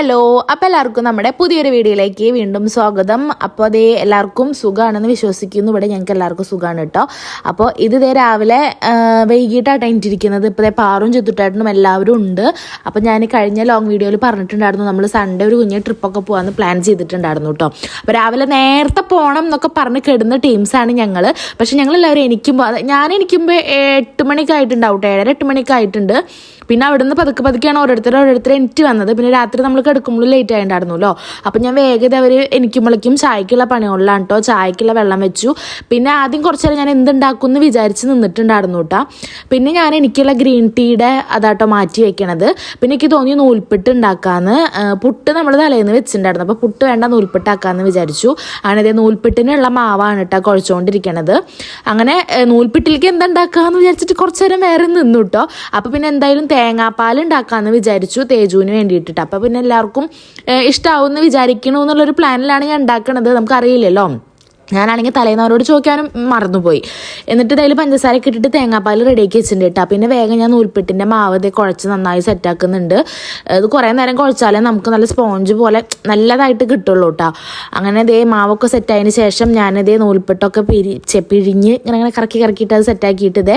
Hello അപ്പോൾ എല്ലാവർക്കും നമ്മുടെ പുതിയൊരു വീഡിയോയിലേക്ക് വീണ്ടും സ്വാഗതം. അപ്പോൾ അതേ എല്ലാവർക്കും സുഖമാണെന്ന് വിശ്വസിക്കുന്നു. ഇവിടെ ഞങ്ങൾക്ക് എല്ലാവർക്കും സുഖമാണ് കേട്ടോ. അപ്പോൾ ഇത് ഇതേ രാവിലെ വൈകിട്ടാണ് എണീറ്റിരിക്കുന്നത്. ഇപ്പോൾ ദേ പാറും ചെത്തുട്ടായിട്ടും എല്ലാവരും ഉണ്ട്. അപ്പോൾ ഞാൻ കഴിഞ്ഞ ലോങ് വീഡിയോയിൽ പറഞ്ഞിട്ടുണ്ടായിരുന്നു. നമ്മൾ സൺഡേ ഒരു കുഞ്ഞ് ട്രിപ്പൊക്കെ പോകാമെന്ന് പ്ലാൻ ചെയ്തിട്ടുണ്ടായിരുന്നു കേട്ടോ. അപ്പോൾ രാവിലെ നേരത്തെ പോകണം എന്നൊക്കെ പറഞ്ഞ് കിടുന്ന ടീംസാണ് ഞങ്ങൾ പക്ഷെ ഞങ്ങൾ എല്ലാവരും എനിക്കുമ്പോൾ ഞാൻ എനിക്കുമ്പോൾ എട്ട് മണിക്ക് ആയിട്ടുണ്ടാവും. ഏഴര എട്ട് മണിക്ക് ആയിട്ടുണ്ട്. പിന്നെ അവിടുന്ന് പതുക്കെ പതുക്കെയാണ് ഓരോരുത്തർ ഓരോരുത്തർ എനിക്ക് വന്നത്. പിന്നെ രാത്രി നമ്മൾ കിടക്കുമ്പോൾ ലേറ്റ് ആയിട്ടുണ്ടായിരുന്നല്ലോ അപ്പം ഞാൻ വേഗത അവർ എനിക്കുമ്പോഴേക്കും ചായക്കുള്ള പണികളിലാണ് കേട്ടോ ചായക്കുള്ള വെള്ളം വെച്ചു. പിന്നെ ആദ്യം കുറച്ച് നേരം ഞാൻ എന്തുണ്ടാക്കും എന്ന് വിചാരിച്ച് നിന്നിട്ടുണ്ടായിരുന്നു കേട്ടോ പിന്നെ ഞാൻ എനിക്കുള്ള ഗ്രീൻ ടീയുടെ അതാട്ടോ മാറ്റി വെക്കണത്. പിന്നെ എനിക്ക് തോന്നി നൂൽപ്പിട്ട് ഉണ്ടാക്കാന്ന് പുട്ട് നമ്മൾ തലേന്ന് വെച്ചിട്ടുണ്ടായിരുന്നു അപ്പോൾ പുട്ട് വേണ്ട നൂൽപ്പിട്ടാക്കാമെന്ന് വിചാരിച്ചു. അങ്ങനെ ഇതേ നൂൽപ്പിട്ടിനുള്ള മാവാണ് കേട്ടോ കുഴച്ചുകൊണ്ടിരിക്കണത് അങ്ങനെ നൂൽപ്പിട്ടിലേക്ക് എന്താ ഉണ്ടാക്കാന്ന് വിചാരിച്ചിട്ട് കുറച്ച് നേരം വേറെ നിന്നു കേട്ടോ അപ്പോൾ പിന്നെ എന്തായാലും തേങ്ങാപ്പാൽ ഉണ്ടാക്കാമെന്ന് വിചാരിച്ചു തേജുവിന് വേണ്ടിയിട്ടിട്ട്. അപ്പോൾ പിന്നെ എല്ലാവർക്കും ഇഷ്ടമാവുമെന്ന് വിചാരിക്കണു എന്നുള്ളൊരു പ്ലാനിലാണ് ഞാൻ ഉണ്ടാക്കണത്. നമുക്കറിയില്ലല്ലോ. ഞാനാണെങ്കിൽ തലേന്ന് അവരോട് ചോദിക്കാനും മറന്നുപോയി. എന്നിട്ട് അതിൽ പഞ്ചസാരയൊക്കെ ഇട്ടിട്ട് തേങ്ങാപ്പാൽ റെഡിയാക്കി വെച്ചിട്ടുണ്ട് കേട്ടോ. പിന്നെ വേഗം ഞാൻ നൂൽപ്പെട്ടിന്റെ മാവ് കുഴച്ച് നന്നായി സെറ്റാക്കുന്നുണ്ട് അത് കുറേ നേരം കുഴച്ചാലേ നമുക്ക് നല്ല സ്പോഞ്ച് പോലെ നല്ലതായിട്ട് കിട്ടുള്ളൂ കേട്ടോ. അങ്ങനെ ഇതേ മാവൊക്കെ സെറ്റായതിന് ശേഷം ഞാനിതേ നൂൽപ്പെട്ടൊക്കെ പിരി പിഴിഞ്ഞ് ഇങ്ങനെ ഇങ്ങനെ കറക്കി കറക്കിയിട്ട് അത് സെറ്റാക്കിയിട്ട് ഇതേ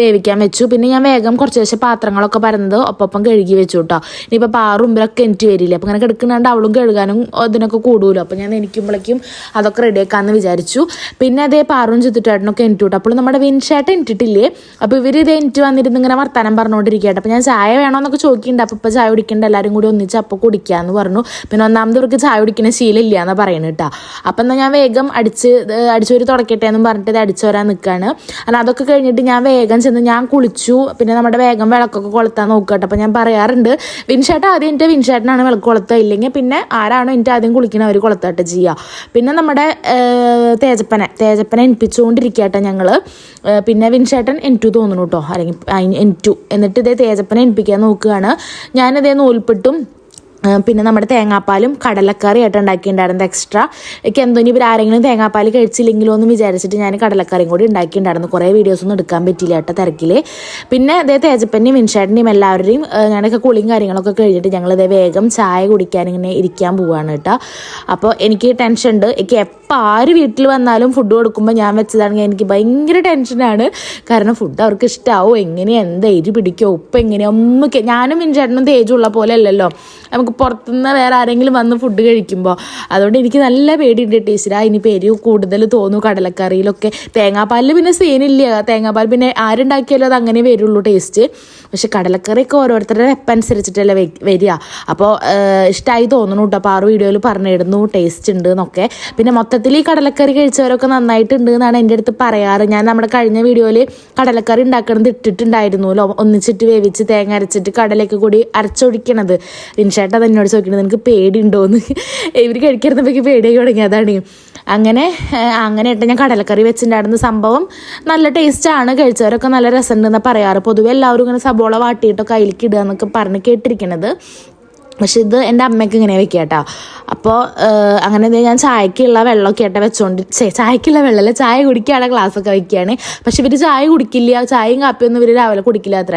വേവിക്കാൻ വെച്ചു. പിന്നെ ഞാൻ വേഗം കുറച്ച് ശേഷം പാത്രങ്ങളൊക്കെ പരന്നത് ഒപ്പം കഴുകി വെച്ചു കേട്ടോ. ഇനിയിപ്പോൾ പാറുമ്പിലൊക്കെ എനിക്ക് വരില്ല? അപ്പോൾ ഇങ്ങനെ കിടക്കുന്നുണ്ട് അവളും കഴുകാനും ഇതിനൊക്കെ കൂടുമല്ലോ അപ്പോൾ ഞാൻ എനിക്കുമ്പോഴേക്കും അതൊക്കെ റെഡിയാക്കാമെന്ന് വിചാരിച്ചു. പിന്നെ അതേ പാറും ചിത്തിട്ടേട്ടനൊക്കെ എനിക്ക് അപ്പോൾ നമ്മുടെ വിൻഷേട്ടൻ ഇട്ടിട്ടില്ലേ? അപ്പോൾ ഇവർ ഇത് എനിക്ക് വന്നിരുന്ന് ഇങ്ങനെ വർത്താനം പറഞ്ഞുകൊണ്ടിരിക്കട്ടെ അപ്പോൾ ഞാൻ ചായ വേണമെന്നൊക്കെ ചോദിക്കുന്നുണ്ട്. അപ്പോൾ ഇപ്പോൾ ചായ കുടിക്കേണ്ട. എല്ലാവരും കൂടി ഒന്നിച്ച് അപ്പോൾ കുടിക്കാമെന്ന് പറഞ്ഞു. പിന്നെ ഒന്നാമത് ഇവർക്ക് ചായ കുടിക്കുന്ന ശീലമില്ല എന്ന് പറയുന്നത് കേട്ടോ. അപ്പം എന്നാൽ ഞാൻ വേഗം അടിച്ച് അടിച്ചൊരു തുടക്കട്ടെ എന്നും പറഞ്ഞിട്ട് ഇത് അടിച്ചു വരാൻ നിൽക്കുകയാണ്. അല്ല അതൊക്കെ കഴിഞ്ഞിട്ട് ഞാൻ വേഗം ചെന്ന് ഞാൻ കുളിച്ചു. പിന്നെ നമ്മുടെ വേഗം വിളക്കൊക്കെ കൊളുത്താൻ നോക്കട്ടെ അപ്പം ഞാൻ പറയാറുണ്ട് വിൻഷേട്ട ആദ്യം എന്റെ വിൻഷേട്ടനാണ് വിളക്ക് കൊളുത്തുക. ഇല്ലെങ്കിൽ പിന്നെ ആരാണോ എന്റെ ആദ്യം കുളിക്കണ അവർ കൊളുത്തട്ടെ ചെയ്യുക. പിന്നെ നമ്മുടെ തേജപ്പനെ തേജപ്പനെ കേട്ടോ ഞങ്ങൾ പിന്നെ വിൻഷേട്ടൻ എൻ ടു തോന്നുന്നു കേട്ടോ അല്ലെങ്കിൽ എൻ ടു എന്നിട്ട് ഇതേ തേജപ്പനെ എനിപ്പിക്കാൻ നോക്കുകയാണ്. ഞാനിതേ നൂൽപ്പെട്ടും പിന്നെ നമ്മുടെ തേങ്ങാപ്പാലും കടലക്കറി ആയിട്ട് ഉണ്ടാക്കിയിട്ടുണ്ടായിരുന്നത് എക്സ്ട്രാ എനിക്ക് എന്തോ ഇനി ഇവർ ആരെങ്കിലും തേങ്ങാപ്പാൽ കഴിച്ചില്ലെങ്കിലോ എന്ന് വിചാരിച്ചിട്ട് ഞാൻ കടലക്കറിയും കൂടി ഉണ്ടാക്കിയിട്ടുണ്ടായിരുന്നു. കുറേ വീഡിയോസ് ഒന്നും എടുക്കാൻ പറ്റിയില്ല കേട്ടോ തിരക്കിൽ പിന്നെ അതേ തേജപ്പന്റെയും വിൻഷാട്ടിന്റെയും എല്ലാവരുടെയും ഞാനൊക്കെ കുളിയും കാര്യങ്ങളൊക്കെ കഴിഞ്ഞിട്ട് ഞങ്ങൾ അതേ വേഗം ചായ കുടിക്കാൻ ഇങ്ങനെ ഇരിക്കാൻ പോവുകയാണ് കേട്ടോ. അപ്പോൾ എനിക്ക് ടെൻഷൻ ഉണ്ട്. എനിക്ക് എപ്പോൾ ആര് വീട്ടിൽ വന്നാലും ഫുഡ് കൊടുക്കുമ്പോൾ ഞാൻ വെച്ചതാണെങ്കിൽ എനിക്ക് ഭയങ്കര ടെൻഷനാണ് കാരണം ഫുഡ് അവർക്ക് ഇഷ്ടമാവും എങ്ങനെയാണ് എന്താ എരി പിടിക്കോ ഉപ്പ് എങ്ങനെ ഒന്നും ഞാനും വിൻഷേട്ടനും തേജുള്ള പോലെ അല്ലല്ലോ. നമുക്ക് പുറത്തുനിന്ന് വേറെ ആരെങ്കിലും വന്ന് ഫുഡ് കഴിക്കുമ്പോൾ അതുകൊണ്ട് എനിക്ക് നല്ല പേടിയുണ്ട് ടീച്ചർ ആ ഇനിയിപ്പോൾ എരിവ് കൂടുതൽ തോന്നും കടലക്കറിയിലൊക്കെ. തേങ്ങാപ്പാലിൽ പിന്നെ സീനില്ല തേങ്ങാപ്പാൽ പിന്നെ ആരുണ്ടാക്കിയാലും അത് അങ്ങനെ വരുള്ളൂ ടേസ്റ്റ് പക്ഷെ കടലക്കറിയൊക്കെ ഓരോരുത്തരുടെ വെപ്പ് അനുസരിച്ചിട്ടല്ലേ വെ- വരിക. അപ്പോൾ ഇഷ്ടമായി തോന്നുന്നു കേട്ടോ അപ്പോൾ ആ വീഡിയോയിൽ പറഞ്ഞിരുന്നു ടേസ്റ്റ് ഉണ്ട് എന്നൊക്കെ പിന്നെ മൊത്തത്തിൽ ഈ കടലക്കറി കഴിച്ചവരൊക്കെ നന്നായിട്ടുണ്ട് എന്നാണ് എന്റെ അടുത്ത് പറയാറ്. ഞാൻ നമ്മുടെ കഴിഞ്ഞ വീഡിയോയിൽ കടലക്കറി ഉണ്ടാക്കണത് ഇട്ടിട്ടുണ്ടായിരുന്നല്ലോ ഒന്നിച്ചിട്ട് വേവിച്ച് തേങ്ങ അരച്ചിട്ട് കടലൊക്കെ കൂടി അരച്ചൊഴിക്കണത്. വിൻഷേട്ട തന്നെ എന്നോട് നോക്കിയിട്ട് നിനക്ക് പേടിയുണ്ടോയെന്ന് ഇവർ കഴിക്കരുന്നപ്പോഴേക്ക് പേടിയായി തുടങ്ങി അതാണ്. അങ്ങനെ അങ്ങനെ ഇട്ട് ഞാൻ കടലക്കറി വെച്ചിട്ടുണ്ടായിരുന്ന സംഭവം നല്ല ടേസ്റ്റാണ് കഴിച്ചവരൊക്കെ നല്ല രസമുണ്ടെന്ന് പറയാറ്. പൊതുവെ എല്ലാവരും ഇങ്ങനെ സബോള വാട്ടിയിട്ടൊക്കെ അതിലേക്ക് ഇടുക എന്നൊക്കെ പറഞ്ഞ് കേട്ടിരിക്കണത്. പക്ഷെ ഇത് എന്റെ അമ്മയ്ക്ക് ഇങ്ങനെ വെക്കുക കേട്ടോ അപ്പോൾ അങ്ങനെ ഞാൻ ചായക്കുള്ള വെള്ളമൊക്കെ ആയിട്ട് വെച്ചോണ്ട് ചായക്കുള്ള വെള്ളമല്ല ചായ കുടിക്കുകയാണ് ഗ്ലാസ്സൊക്കെ വെക്കുകയാണ് പക്ഷെ ഇവർ ചായ കുടിക്കില്ല ചായയും കാപ്പിയൊന്നും ഇവർ രാവിലെ കുടിക്കില്ല അത്ര.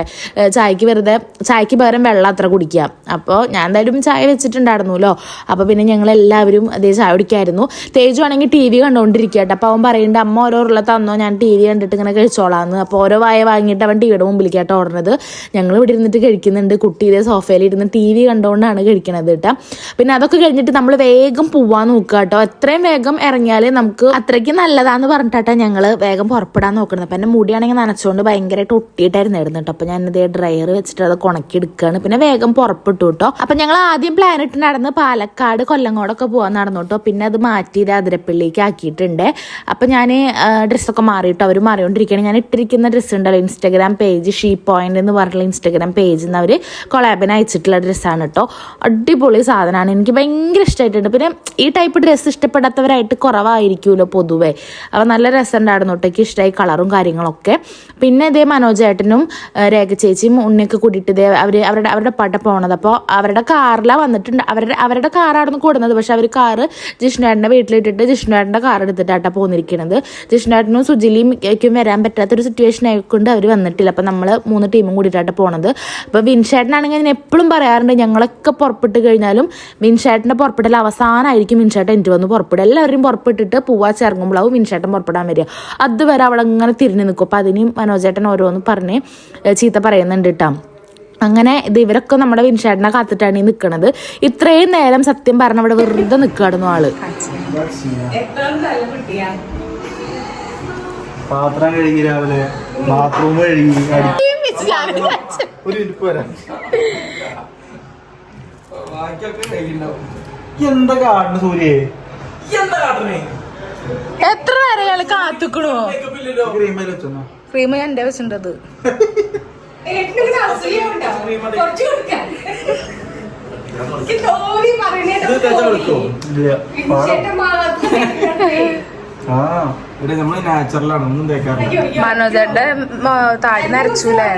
ചായക്ക് വെറുതെ ചായക്ക് പകരം വെള്ളം അത്ര കുടിക്കുക. അപ്പോൾ ഞാൻ എന്തായാലും ചായ വെച്ചിട്ടുണ്ടായിരുന്നല്ലോ. അപ്പോൾ പിന്നെ ഞങ്ങൾ എല്ലാവരും അതേ ചായ കുടിക്കായിരുന്നു. തേജു ആണെങ്കിൽ ടി വി കണ്ടുകൊണ്ടിരിക്കുക കേട്ടോ. അപ്പോൾ അവൻ പറയുന്നുണ്ട് അമ്മ ഓരോ ഉള്ള തന്നോ? ഞാൻ ടി വി കണ്ടിട്ട് ഇങ്ങനെ കഴിച്ചോളാന്ന്. അപ്പോൾ ഓരോ വായ വാങ്ങിയിട്ട് അവൻ ടി വിയുടെ മുമ്പിലേക്കാട്ടോ ഓടണത് ഞങ്ങൾ ഇവിടെ ഇരുന്നിട്ട് കഴിക്കുന്നുണ്ട്. കുട്ടി ഇതേ സോഫയിൽ ഇരുന്ന് ടി വി കണ്ടുകൊണ്ടാണ് കഴിക്കണത് കേട്ടോ. പിന്നെ അതൊക്കെ കഴിഞ്ഞിട്ട് നമ്മൾ വേഗം പോവാൻ നോക്കുക കേട്ടോ. എത്രയും വേഗം ഇറങ്ങിയാൽ നമുക്ക് അത്രയ്ക്ക് നല്ലതാന്ന് പറഞ്ഞിട്ടാ ഞങ്ങൾ വേഗം പുറപ്പെടാൻ നോക്കുന്നത് അപ്പം എന്റെ മുടിയാണെങ്കിൽ നനച്ചുകൊണ്ട് ഭയങ്കരമായിട്ട് ഒട്ടിയിട്ടായിരുന്നു കേട്ടോ. അപ്പം ഞാൻ ഇതേ ഡ്രയർ വെച്ചിട്ട് അത് ഉണക്കി എടുക്കുകയാണ് പിന്നെ വേഗം പുറപ്പെട്ടു കേട്ടോ. അപ്പം ഞങ്ങൾ ആദ്യം പ്ലാൻ ഇട്ട് നടന്ന് പാലക്കാട് കൊല്ലങ്ങോടൊക്കെ പോകാൻ നടന്നു കേട്ടോ. പിന്നെ അത് മാറ്റി അതിരപ്പള്ളിക്ക് ആക്കിയിട്ടുണ്ട്. അപ്പം ഞാൻ ഡ്രസ്സൊക്കെ മാറിയിട്ട് അവർ മാറിക്കൊണ്ടിരിക്കുകയാണ്. ഞാൻ ഇട്ടിരിക്കുന്ന ഡ്രസ്സ് ഉണ്ടല്ലോ ഇൻസ്റ്റാഗ്രാം പേജ് ഷീ പോയിന്റ് എന്ന് പറഞ്ഞിട്ടുള്ള ഇൻസ്റ്റാഗ്രാം പേജിൽ നിന്ന് അവർ കൊളാബിന് അയച്ചിട്ടുള്ള ഡ്രസ്സാണ് കേട്ടോ. അടിപൊളി സാധനമാണ്. എനിക്ക് ഭയങ്കര ഇഷ്ടമായിട്ടുണ്ട് പിന്നെ ഈ ടൈപ്പ് ഡ്രസ്സ് ഇഷ്ടപ്പെടാത്തവരായിട്ട് കുറവായിരിക്കുമല്ലോ പൊതുവേ. അപ്പോൾ നല്ല രസമുണ്ടായിരുന്നു ഒട്ടേക്ക് ഇഷ്ടമായി കളറും കാര്യങ്ങളൊക്കെ. പിന്നെ ഇതേ മനോജേട്ടനും രേഖ ചേച്ചിയും ഉണ്ണിയൊക്കെ കൂട്ടിയിട്ട് ഇതേ അവർ അവരുടെ അവരുടെ പാട്ട പോണത്. അപ്പോൾ അവരുടെ കാറിലാണ് വന്നിട്ടുണ്ട്. അവരുടെ അവരുടെ കാറായിരുന്നു കൂടുന്നത്. പക്ഷെ അവർ കാറ് ജിഷ്ണുവേട്ടന്റെ വീട്ടിലിട്ടിട്ട് ജിഷ്ണുവേട്ടന്റെ കാർ എടുത്തിട്ടാട്ടാ പോന്നിരിക്കുന്നത് ജിഷ്ണുവേട്ടനും സുജിലിയും വരാൻ പറ്റാത്തൊരു സിറ്റുവേഷൻ ആയിക്കൊണ്ട് അവർ വന്നിട്ടില്ല. അപ്പോൾ നമ്മൾ മൂന്ന് ടീമും കൂടിയിട്ടാണ് പോണത്. അപ്പോൾ വിൻഷേട്ടനാണെങ്കിൽ ഞാൻ എപ്പോഴും പറയാറുണ്ട് ഞങ്ങളൊക്കെ ആരൊക്കെ പുറപ്പെട്ട് കഴിഞ്ഞാലും മിൻഷേട്ടന്റെ പുറപ്പെടൽ അവസാനമായിരിക്കും മിൻഷേട്ടൻ എനിക്ക് വന്ന് പുറപ്പെടുക. എല്ലാവരും പുറപ്പെട്ടിട്ട് പൂവാച്ച് ഇറങ്ങുമ്പോഴാവും മിൻഷേട്ടൻ പുറപ്പെടാൻ വരിക. അതുവരെ അവൾ അങ്ങനെ തിരിഞ്ഞു നിൽക്കും. അപ്പോൾ അതിനും മനോജേട്ടൻ ഓരോന്ന് പറഞ്ഞ് ചീത്ത പറയുന്നുണ്ട് കേട്ടോ അങ്ങനെ ഇത് ഇവരൊക്കെ നമ്മുടെ വിൻഷേട്ടനെ കാത്തിട്ടാണ് ഈ നിൽക്കുന്നത് ഇത്രയും നേരം സത്യം പറഞ്ഞ അവിടെ വെറുതെ നിൽക്കാടുന്നു ആൾ. പാത്രം കഴുകി രാവിലെ. ബാത്റൂം കഴുകി അടി- ഒരു കാട്ടണ സൂര്യ? എന്താ കാട്ടണേ? എത്ര നേരം ഇയാൾ കാത്തുക്കണോ? ക്രീം എന്റെ വെച്ചിട്ടത് ഇല്ല. ആ ഇവിടെ നമ്മൾ നാച്ചുറലാണ് ഒന്നും തേക്കാറില്ല. താടി നരച്ചുല്ലേ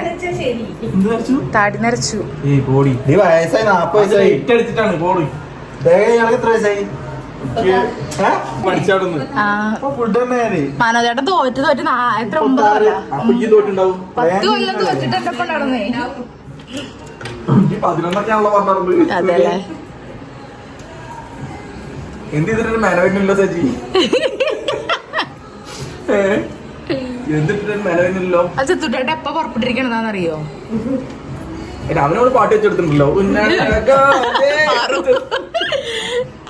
എന്ത് താടി നരച്ചു. ഈ പോടി. നീ വയസ്സായി നാപ്പത് വയസ്സായി. ലൈറ്റ് അടിച്ചിട്ടാണ് പോടി. ഞങ്ങൾക്ക് എത്ര വയസ്സായി? പഠിച്ചാടുന്നു ആ. ഫുഡ് തന്നെ മനോജേട്ടൻ തോറ്റ് തോറ്റ് നാ- എത്ര ഒമ്പത് കൊല്ല? അപ്പൊ ഈ തോട്ടുണ്ടാവും പത്ത് കൊല്ലം തോറ്റിട്ട് എന്റെ ഒപ്പം നടന്നേ? ഈ പതിനൊന്നൊക്കെ ആണല്ലോ പറഞ്ഞത്. അതെല്ലേ. എന്ത് ചെയ്തിട്ട് മെനവില്ലല്ലോ സജി? ചെത്തുട്ടേട്ട എപ്പ അവനോട് പാട്ട് വെച്ചെടുത്തിട്ടുണ്ടല്ലോ.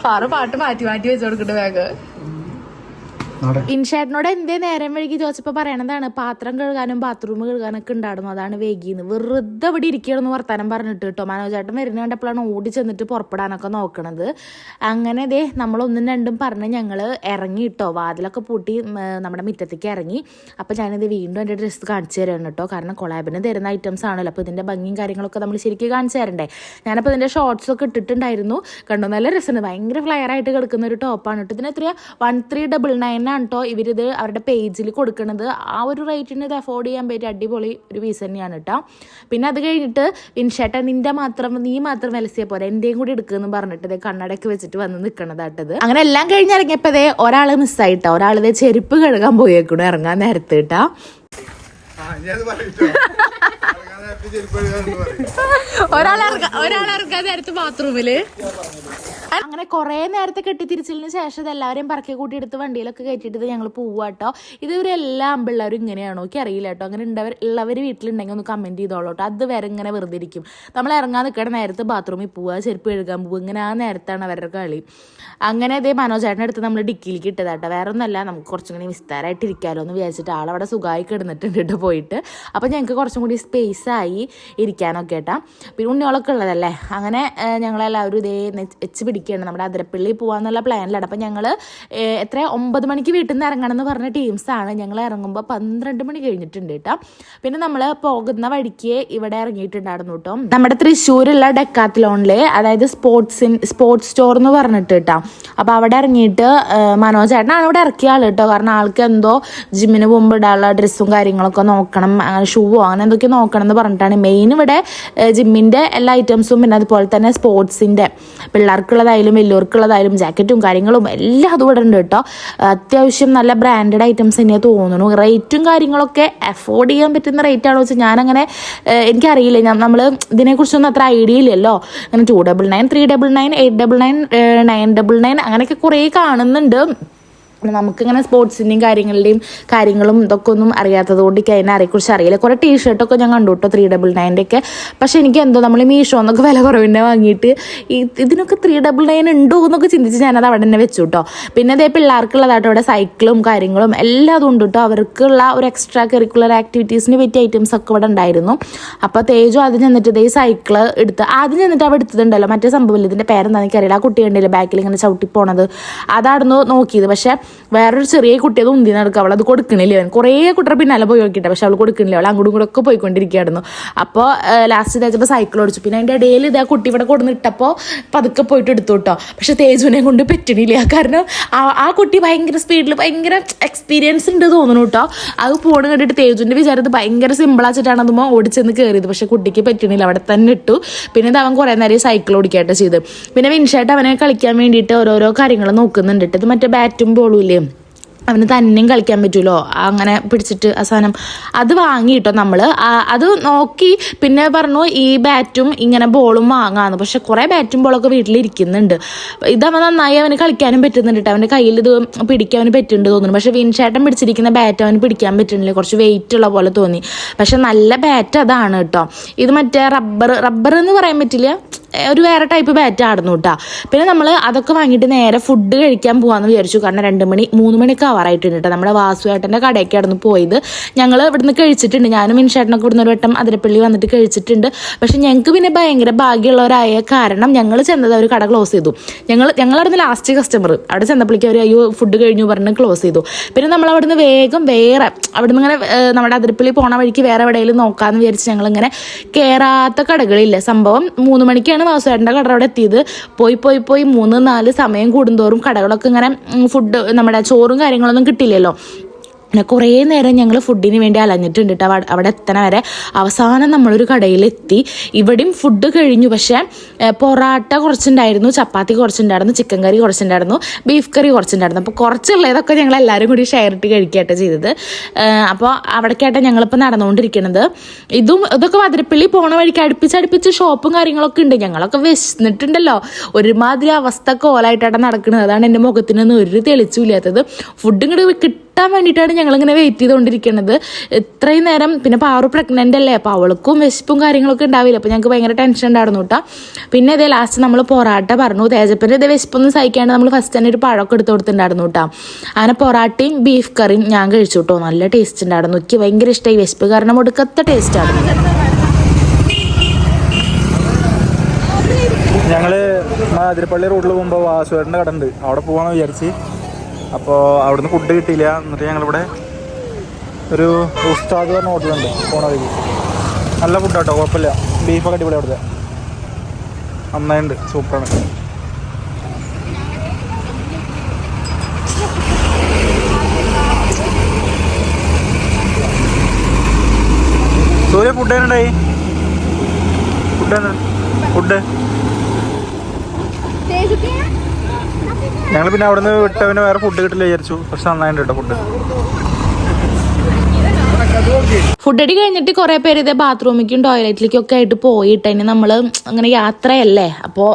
പാറ. പാട്ട് മാറ്റി മാറ്റി വെച്ചു കൊടുക്കട്ടെ വേഗം ഇൻഷേട്ടനോട് എന്തേ നേരം വൈകി ചോദിച്ചപ്പോ പറയണതാണ് പാത്രം കഴുകാനും ബാത്റൂം കഴുകാനൊക്കെ ഉണ്ടായിരുന്നു അതാണ് വൈകിന്ന്. വെറുതെ ഇവിടെ ഇരിക്കണമെന്ന് വർത്താനം പറഞ്ഞിട്ട് കേട്ടോ. മനോജേട്ടൻ വരുന്ന കണ്ടപ്പോഴാണ് ഓടി ചെന്നിട്ട് പുറപ്പെടാനൊക്കെ നോക്കണത്. അങ്ങനെ ദേ നമ്മളൊന്നും രണ്ടും പറഞ്ഞ് ഞങ്ങൾ ഇറങ്ങി കേട്ടോ. വാതിലൊക്കെ പൂട്ടി നമ്മുടെ മുറ്റത്തേക്ക് ഇറങ്ങി. അപ്പോൾ ഞാനിത് വീണ്ടും എന്റെ ഡ്രസ്സ് കാണിച്ചു തരാണ് കേട്ടോ. കാരണം കൊളാബിന് തരുന്ന ഐറ്റംസ് ആണല്ലോ. അപ്പോൾ ഇതിന്റെ ഭംഗിയും കാര്യങ്ങളൊക്കെ നമ്മൾ ശരിക്കും കാണിച്ചു തരണ്ടേ. ഞാനപ്പോൾ ഇതിന്റെ ഷോർട്സ് ഒക്കെ ഇട്ടിട്ടുണ്ടായിരുന്നു. കണ്ടോ? നല്ല രസമുണ്ട്. ഭയങ്കര ഫ്ലയർ ആയിട്ട് കിടക്കുന്ന ഒരു ടോപ്പാണ് കേട്ടോ. ഇതിന് എത്രയാ? വൺ ത്രീ ഡബിൾ നയൻ ആണ് കേട്ടോ ഇവരിത് അവരുടെ പേജിൽ കൊടുക്കുന്നത് ആ ഒരു റേറ്റിന് ഇത് അഫോർഡ് ചെയ്യാൻ പറ്റിയ അടിപൊളി ഒരു പീസ് തന്നെയാണ് കേട്ടോ പിന്നെ അത് കഴിഞ്ഞിട്ട് വിൻഷേട്ട നിന്റെ മാത്രം നീ മാത്രം വിലസിയ പോലെ എന്റെയും കൂടി എടുക്കുമെന്ന് പറഞ്ഞിട്ട് ഇതേ കണ്ണടയൊക്കെ വെച്ചിട്ട് വന്ന് നിൽക്കണതാട്ടത് അങ്ങനെ എല്ലാം കഴിഞ്ഞിറങ്ങിയപ്പോൾ ഇതേ ഒരാൾ മിസ്സായിട്ടോ ഒരാൾ ഇതേ ചെരുപ്പ് കഴുകാൻ പോയേക്കണു ഇറങ്ങാൻ നേരത്തെ കേട്ടാ ഒരാൾ ഒരാൾ ഇറങ്ങാൻ നേരത്ത് ബാത്റൂമിൽ അങ്ങനെ കുറേ നേരത്തെ കെട്ടിത്തിരിച്ചതിന് ശേഷം ഇത് എല്ലാവരെയും പറക്കി കൂട്ടിയെടുത്ത് വണ്ടിയിലൊക്കെ കയറ്റിയിട്ട് ഞങ്ങൾ പോവാട്ടോ ഇത് ഇവരെല്ലാ പിള്ളേരും ഇങ്ങനെയാണോ? ഒക്കെ അറിയില്ല കേട്ടോ അങ്ങനെ ഉണ്ടവർ ഉള്ളവർ വീട്ടിലുണ്ടെങ്കിൽ ഒന്ന് കമന്റ് ചെയ്തോളൂ കേട്ടോ അത് വരെ ഇങ്ങനെ വെറുതെ ഇരിക്കും. നമ്മൾ ഇറങ്ങാൻ നിൽക്കുന്ന നേരത്ത് ബാത്റൂമിൽ പോവുക ചെരുപ്പ് എഴുകാൻ പോവുക ഇങ്ങനെ ആ നേരത്താണ് അവരുടെ കളി. അങ്ങനെ ഇതേ മനോജേട്ടന്റെ അടുത്ത് നമ്മൾ ഡിക്കിയിലേക്ക് ഇട്ടതാട്ടോ വേറെ ഒന്നല്ല നമുക്ക് കുറച്ചും കൂടി വിസ്താരമായിട്ട് ഇരിക്കാമല്ലോ എന്ന് വിചാരിച്ചിട്ട് ആളവിടെ സുഖമായി കിടന്നിട്ടുണ്ട് കേട്ടോ പോയിട്ട്. അപ്പോൾ ഞങ്ങൾക്ക് കുറച്ചും കൂടി സ്പേസ് ആയി ഇരിക്കാനൊക്കെ കേട്ടാ പിന്നെ ഉണ്ണികളൊക്കെ ഉള്ളതല്ലേ? അങ്ങനെ ഞങ്ങളെല്ലാവരും ഇതേ എച്ച് വെച്ച് പിടിക്കുകയാണ് നമ്മുടെ അതിരപ്പള്ളി പോകാന്നുള്ള പ്ലാനിലാണ്. അപ്പം ഞങ്ങൾ എത്ര? ഒമ്പത് മണിക്ക് വീട്ടിൽ നിന്ന് ഇറങ്ങണം എന്ന് പറഞ്ഞ ടീംസാണ് ഞങ്ങൾ ഇറങ്ങുമ്പോൾ പന്ത്രണ്ട് മണി കഴിഞ്ഞിട്ടുണ്ട് കേട്ടോ. പിന്നെ നമ്മൾ പോകുന്ന വഴിക്ക് ഇവിടെ ഇറങ്ങിയിട്ടുണ്ടായിരുന്നു കേട്ടോ. നമ്മുടെ തൃശ്ശൂരുള്ള ഡെക്കാത്തലോണിൽ അതായത് സ്പോർട്സിൻ സ്പോർട്സ് സ്റ്റോർ എന്ന് പറഞ്ഞിട്ട് കേട്ടോ. അപ്പോൾ അവിടെ ഇറങ്ങിയിട്ട് മനോജ് ചേട്ടനാണ് ഇവിടെ ഇറക്കിയ ആൾ കേട്ടോ. കാരണം ആൾക്ക് എന്തോ ജിമ്മിന് പോകുമ്പോൾ ഇടാനുള്ള ഡ്രസ്സും കാര്യങ്ങളൊക്കെ നോക്കണം അങ്ങനെ ഷൂവോ അങ്ങനെ എന്തൊക്കെ നോക്കണം എന്ന് പറഞ്ഞിട്ടാണ്. മെയിൻ ഇവിടെ ജിമ്മിന്റെ എല്ലാ ഐറ്റംസും പിന്നെ അതുപോലെ തന്നെ സ്പോർട്സിന്റെ പിള്ളേർക്കുള്ളതായാലും വലിയവർക്കുള്ളതായാലും ജാക്കറ്റും കാര്യങ്ങളും എല്ലാം അതും ഇവിടെ ഉണ്ട് കേട്ടോ. അത്യാവശ്യം നല്ല ബ്രാൻഡഡ് ഐറ്റംസ് തന്നെയാണ് തോന്നുന്നു. റേറ്റും കാര്യങ്ങളൊക്കെ അഫോർഡ് ചെയ്യാൻ പറ്റുന്ന റേറ്റ് ആണോ വെച്ചാൽ ഞാനങ്ങനെ എനിക്കറിയില്ല. നമ്മൾ ഇതിനെക്കുറിച്ചൊന്നും അത്ര ഐഡിയ ഇല്ലല്ലോ. അങ്ങനെ two double nine three double nine eight double nine nine double nine അങ്ങനെയൊക്കെ കുറേ കാണുന്നുണ്ട്. നമുക്കിങ്ങനെ സ്പോർട്സിന്റെയും കാര്യങ്ങളുടെയും കാര്യങ്ങളും ഇതൊക്കെ ഒന്നും അറിയാത്തത് കൊണ്ട് എനിക്ക് അതിനെ അതിനെക്കുറിച്ച് അറിയില്ല. കുറേ ടീ ഷർട്ടൊക്കെ ഞാൻ കണ്ടു കേട്ടോ ത്രീ ഡബിൾ നയന്റെ ഒക്കെ പക്ഷേ എനിക്ക് എന്തോ നമ്മൾ മീഷോ എന്നൊക്കെ വില കുറവിനെ വാങ്ങിയിട്ട് ഇതിനൊക്കെ ത്രീ ഡബിൾ നയൻ ഉണ്ടോ എന്നൊക്കെ ചിന്തിച്ച് ഞാനത് അവിടെ തന്നെ വെച്ചു കേട്ടോ പിന്നെ അതേ പിള്ളേർക്കുള്ളതായിട്ട് അവിടെ സൈക്കിളും കാര്യങ്ങളും എല്ലാം അതും ഉണ്ട് കേട്ടോ അവർക്കുള്ള ഒരു എക്സ്ട്രാ കരിക്കുലർ ആക്ടിവിറ്റീസിന് പറ്റിയ ഐറ്റംസ് ഒക്കെ ഇവിടെ ഉണ്ടായിരുന്നു. അപ്പോൾ തേജു ആദ്യം ചെന്നിട്ട് ഇതേ സൈക്കിൾ എടുത്ത് ആദ്യം ചെന്നിട്ട് അവിടെ എടുത്തിട്ടുണ്ടല്ലോ മറ്റേ സംഭവമില്ല ഇതിന്റെ പേരെന്താണെന്ന് എനിക്കറിയില്ല. ആ കുട്ടി കണ്ടില്ല? ബാക്കിൽ ഇങ്ങനെ ചവിട്ടി പോണത്. അതായിരുന്നു നോക്കിയത്. പക്ഷേ വേറൊരു ചെറിയ കുട്ടി അത് ഉന്തി നടക്കുക അവൾ അത് കൊടുക്കണില്ല. അവൻ കുറേ കുട്ടിയുടെ പിന്നാലെ പോയി നോക്കിയിട്ട്. പക്ഷെ അവൾ കൊടുക്കണില്ല. അവൾ അങ്ങോട്ടും കൂടെ ഒക്കെ പോയിക്കൊണ്ടിരിക്കുകയായിരുന്നു. അപ്പോൾ ലാസ്റ്റ് തേച്ചപ്പോൾ സൈക്കിൾ ഓടിച്ചു. പിന്നെ അതിന്റെ ഇടയിൽ ഇത് ആ കുട്ടി ഇവിടെ കൊടുന്ന് ഇട്ടപ്പോൾ പതുക്കെ പോയിട്ട് എടുത്തു കേട്ടോ. പക്ഷെ തേജുവിനെ കൊണ്ട് പറ്റണില്ല. കാരണം ആ കുട്ടി ഭയങ്കര സ്പീഡിൽ ഭയങ്കര എക്സ്പീരിയൻസ് ഉണ്ട് തോന്നുന്നു കേട്ടോ. അത് പോണ് കണ്ടിട്ട് തേജുവിന്റെ വിചാരത്ത് ഭയങ്കര സിമ്പിളാച്ചിട്ടാണ് അതുമ്പോൾ ഓടിച്ചെന്ന് കയറിയത് പക്ഷെ കുട്ടിക്ക് പറ്റണില്ല. അവിടെ തന്നെ ഇട്ടു. പിന്നെ ഇത് അവൻ കുറേ നേരം സൈക്കിൾ ഓടിക്കായിട്ട് ചെയ്ത്. പിന്നെ വിൻഷായിട്ട് അവനെ കളിക്കാൻ വേണ്ടിയിട്ട് ഓരോരോ കാര്യങ്ങൾ നോക്കുന്നുണ്ട്. ഇത് മറ്റേ ബാറ്റും ബോളും ഇല്ലേ അവന് തന്നെയും കളിക്കാൻ പറ്റുമല്ലോ അങ്ങനെ പിടിച്ചിട്ട് അവസാനം അത് വാങ്ങി കേട്ടോ നമ്മൾ അത് നോക്കി പിന്നെ പറഞ്ഞു ഈ ബാറ്റും ഇങ്ങനെ ബോളും വാങ്ങാന്ന്. പക്ഷെ കുറേ ബാറ്റും ബോളൊക്കെ വീട്ടിലിരിക്കുന്നുണ്ട്. ഇതവൻ നന്നായി അവന് കളിക്കാനും പറ്റുന്നുണ്ട് കേട്ടോ അവന്റെ കയ്യിൽ ഇത് പിടിക്കാൻ പറ്റുന്നുണ്ട് തോന്നുന്നു. പക്ഷെ വിൻചേട്ടൻ പിടിച്ചിരിക്കുന്ന ബാറ്റ് അവന് പിടിക്കാൻ പറ്റുന്നില്ല. കുറച്ച് വെയിറ്റ് ഉള്ള പോലെ തോന്നി. പക്ഷെ നല്ല ബാറ്റ് അതാണ് കേട്ടോ ഇത് മറ്റേ റബ്ബർ റബ്ബർ എന്ന് പറയാൻ പറ്റില്ല? ഒരു വേറെ ടൈപ്പ് ബാറ്റ് ആടുന്നു കേട്ടോ. പിന്നെ നമ്മൾ അതൊക്കെ വാങ്ങിയിട്ട് നേരെ ഫുഡ് കഴിക്കാൻ പോകാമെന്ന് വിചാരിച്ചു. കാരണം രണ്ട് മണി മൂന്ന് മണിയൊക്കെ ആവാറായിട്ടുണ്ട് കേട്ടോ നമ്മുടെ വാസുവേട്ടന്റെ കടയൊക്കെയായിരുന്നു പോയത്. ഞങ്ങൾ ഇവിടുന്ന് കഴിച്ചിട്ടുണ്ട്. ഞാനും മിൻഷേട്ടനൊക്കെ ഇവിടുന്ന് ഒരു വട്ടം അതിരപ്പള്ളി വന്നിട്ട് കഴിച്ചിട്ടുണ്ട്. പക്ഷെ ഞങ്ങൾക്ക് പിന്നെ ഭയങ്കര ഭാഗ്യമുള്ളവരായ കാരണം ഞങ്ങൾ ചെന്നത് അവർ കട ക്ലോസ് ചെയ്തു. ഞങ്ങൾ ഞങ്ങളവിടുന്ന് ലാസ്റ്റ് കസ്റ്റമർ അവിടെ ചെന്നപ്പോഴേക്കും അവർ അയ്യോ ഫുഡ് കഴിഞ്ഞു പറഞ്ഞ് ക്ലോസ് ചെയ്തു. പിന്നെ നമ്മൾ അവിടുന്ന് വേഗം വേറെ അവിടുന്ന് ഇങ്ങനെ നമ്മുടെ അതിരപ്പള്ളി പോണ വഴിക്ക് വേറെ എവിടെയെങ്കിലും നോക്കാമെന്ന് വിചാരിച്ച് ഞങ്ങളിങ്ങനെ കയറാത്ത കടകളില്ല. സംഭവം മൂന്ന് മണിക്കാണ് വാസുവേട്ടന്റെ കട അവിടെ എത്തിയത്. പോയി പോയി പോയി മൂന്ന് നാല് സമയം കൂടുന്തോറും കടകളൊക്കെ ഇങ്ങനെ ഫുഡ് നമ്മുടെ ചോറും കാര്യങ്ങളൊന്നും കിട്ടില്ലല്ലോ കുറേ നേരം ഞങ്ങൾ ഫുഡിന് വേണ്ടി അലഞ്ഞിട്ടുണ്ട് കേട്ടോ അവിടെ എത്തണ വരെ അവസാനം നമ്മളൊരു കടയിലെത്തി. ഇവിടെയും ഫുഡ് കഴിഞ്ഞു. പക്ഷേ പൊറാട്ട കുറച്ചുണ്ടായിരുന്നു ചപ്പാത്തി കുറച്ചുണ്ടായിരുന്നു ചിക്കൻ കറി കുറച്ചുണ്ടായിരുന്നു ബീഫ് കറി കുറച്ചുണ്ടായിരുന്നു. അപ്പോൾ കുറച്ചുള്ളതൊക്കെ ഞങ്ങൾ എല്ലാവരും കൂടി ഷെയർ ഇട്ട് കഴിക്കുകയായിട്ട് ചെയ്തത്. അപ്പോൾ അവിടേക്കായിട്ട് ഞങ്ങളിപ്പോൾ നടന്നുകൊണ്ടിരിക്കുന്നത് ഇതും ഇതൊക്കെ വതിരപ്പള്ളി പോണ വഴിക്ക് അടുപ്പിച്ചടുപ്പിച്ച് ഷോപ്പും കാര്യങ്ങളൊക്കെ ഉണ്ട്. ഞങ്ങളൊക്കെ വിശന്നിട്ടുണ്ടല്ലോ. ഒരുമാതിരി അവസ്ഥ കോലായിട്ടാണ് നടക്കുന്നത് അതാണ് എന്റെ മുഖത്തിനൊന്നും ഒരു തെളിച്ചില്ലാത്തത്. ഫുഡ് ഇങ്ങോട്ട് കിട്ടാൻ വേണ്ടിയിട്ടാണ് ഞങ്ങളിങ്ങനെ വെയിറ്റ് ചെയ്തുകൊണ്ടിരിക്കുന്നത്. ഇത്രയും നേരം പിന്നെ പാറു പ്രഗ്നന്റ് അല്ലേ? അപ്പോൾ അവൾക്കും വിശപ്പും കാര്യങ്ങളൊക്കെ ഉണ്ടാവില്ല. അപ്പോൾ ഞങ്ങൾക്ക് ഭയങ്കര ടെൻഷൻ ഉണ്ടായിരുന്നു കേട്ടോ പിന്നെ ഇതേ ലാസ്റ്റ് നമ്മൾ പൊറാട്ട പറഞ്ഞു. തേജപ്പന്റെ ഇതേ വിശപ്പൊന്നും സഹിക്കാണ്ട് നമ്മൾ ഫസ്റ്റ് തന്നെ ഒരു പഴമൊക്കെ എടുത്ത് കൊടുത്തിട്ടുണ്ടായിരുന്നു കേട്ടോ അങ്ങനെ പൊറാട്ടയും ബീഫ് കറിയും ഞാൻ കഴിച്ചു കേട്ടോ നല്ല ടേസ്റ്റ് ഉണ്ടായിരുന്നു. എനിക്ക് ഭയങ്കര ഇഷ്ടമായി വിശപ്പ് കാരണം ഒടുക്കത്തെ ടേസ്റ്റ് ആയിരുന്നു ഞങ്ങൾ അതിരപ്പള്ളി റോഡിൽ പോകുമ്പോൾ വാസുവേട്ടന്റെ കട ഉണ്ട്. അവിടെ പോകാമെന്ന് വിചാരിച്ച് അപ്പോൾ അവിടുന്ന് ഫുഡ് കിട്ടിയില്ല. എന്നിട്ട് ഞങ്ങളിവിടെ ഒരു ഉസ്താദ് പറഞ്ഞ ഹോട്ടലുണ്ട് പോണ വഴി. നല്ല ഫുഡ് കേട്ടോ കുഴപ്പമില്ല. ബീഫൊക്കെ അടിപൊളി അവിടുത്തെ. നന്നായിട്ടുണ്ട് സൂപ്പറാണ് സൂര്യ ഫുഡ് എങ്ങനെയുണ്ടായി? ഫുഡ് ഫുഡ് ഞങ്ങൾ പിന്നെ അവിടുന്ന് വിട്ടവന് വേറെ ഫുഡ് കിട്ടില്ല വിചാരിച്ചു. പക്ഷെ നന്നായിട്ടുണ്ട് കേട്ടോ ഫുഡ് ഫുഡ് അടി കഴിഞ്ഞിട്ട് കുറേ പേര് ഇതേ ബാത്റൂമിലേക്കും ടോയ്ലറ്റിലേക്കും ഒക്കെ ആയിട്ട് പോയിട്ട് ഇനി നമ്മൾ അങ്ങനെ യാത്രയല്ലേ? അപ്പോൾ